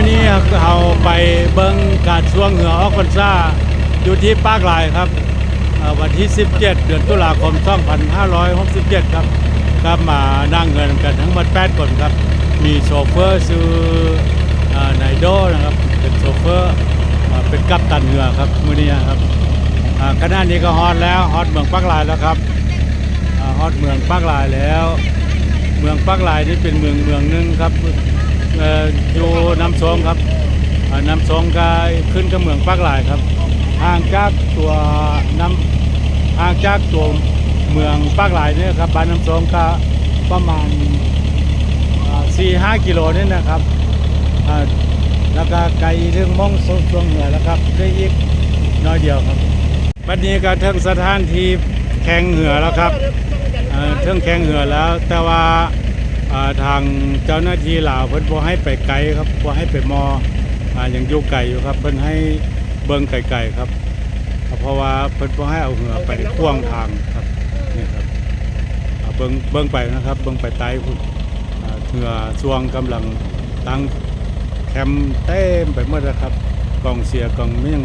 มื่อนี้เราไปเบิ้งการช่วงเหงือออกพรรษาอยู่ที่ปากลายครับ วันที่ 17 เดือนตุลาคม 2567 ครับก็มานั่งเงินกันทั้งหมด8คนครับ มีโชเฟอร์ชื่อเอ่อนายโดนะครับ เป็นโชเฟอร์เป็นกัปตันเรือครับมื่อนี้ครับอ่าขณะนี้ก็ฮอตแล้วฮอตเมืองปากลายแล้วครับฮอตเมืองปากลายแล้ว เมืองปากลายนี่เป็นเมืองเมืองหนึงครับ อยู่น้ำสงครับน้ำสงก็ขึ้นกับเมืองปากลายครับห่างจากตัวน้ำห่างจากตัวเมืองปากลายเนี่ยครับบ้านน้ำสงก็ประมาณสี่ห้ากิโลนี่นะครับอ่าแล้วก็ไกลถึงมองสุดตรงเหนือแล้วครับได้อีกน้อยเดียวครับบัดนี้ก็ถึงสถานที่แข่งเหือแล้วครับเอ่อเทิงแข่งเหือแล้วแต่ว่า ทางเจ้าหน้าที่ลาวเพิ่นบ่ให้ไปไกลครับบ่ให้ไปมออ่ายังอยู่ไกลอยู่ครับ เพิ่นให้เบิ่งไกลๆครับ เพราะว่าเพิ่นบ่ให้เอาเหือไปขวางทางครับนี่ครับเบิ่งเบิ่งไปนะครับ เบิ่งไปไต้พุ่นเหือช่วงกำลังตั้งแคมป์เต็มไปหมดแล้วครับกองเสียกองไม่ยัง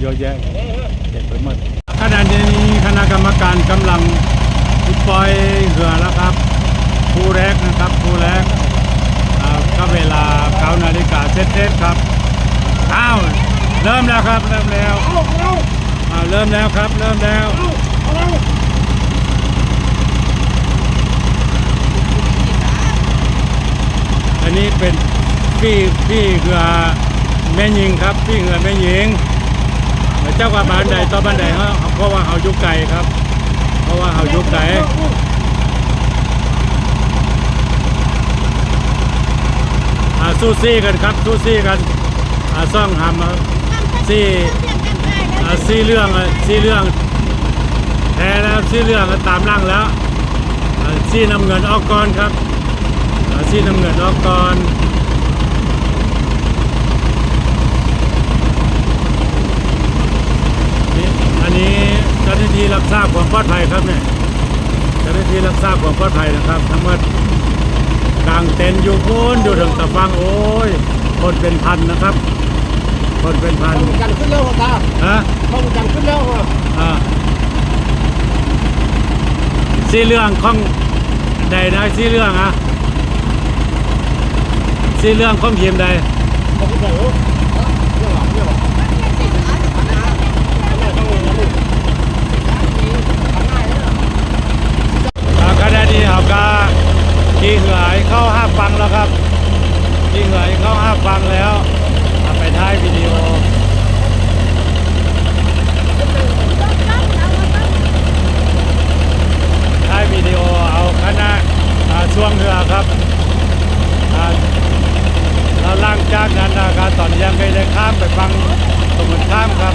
เยอะแยะเต็มไปหมดขณะนี้คณะกรรมการกำลังปล่อยเหือแล้วครับ คูแรกนะครับคูแรกอ่าก็เวลา9นาฬิกาเซตๆครับอ้าวเริ่มแล้วครับ เริ่มแล้วอ่าเริ่มแล้วครับ เริ่มแล้วอันนี้เป็นพี่พี่เหือแม่หญิงครับ พี่เหือแม่หญิงเจ้าว่าบ้านใดต่อบ้านใดเพราะว่าเขายู่ไกลครับ เพราะว่าเขายู่ไก่ อ่าสู้ซี่กันครับสู้ซี่กันอ่าซ่องหำซี่อ่าซี่เรื่องอะซี่เรื่องแพ้แล้วซี่เรื่องตามร่างแล้วอ่าซี่น้ำเงินออกก่อนครับอ่าซี่น้ำเงินออกก่อนนี่อันนี้เจ้าหน้าที่รักษาบความปลอดภัยครับเนี่ยเจ้าหน้าที่รักษาบความปลอดภัยนะครับทั้งหมด กลางเต็นท์อยู่พ้นอยู่ถึงตะฟังโอ้ย คนเป็นพันนะครับ คนเป็นพันเข้ากันขึ้นแล้วเหรอตาฮะเข้ากันขึ้นแล้วเหรออ่าสีเรื่องของใดนะสีเรื่องอะสีเรื่องของทีมใดผมก็บอกว่าเรื่องหลังเนี่ยหรอเข้าเลยนะลูก อ่าขณะนี้เราก็ขี่เหอยเข้าห้า ฟังแล้วครับขี่เหอยเข้าห้าฟังแล้วเอาไปท้ายวิดีโอท้ายวิดีโอเอาคณะอ่าช่วงเรือครับอ่าแล้วล่างจ้ากนั้นนะครับตอนยังไม่ได้ข้ามไปฟังสมุนข้ามครับ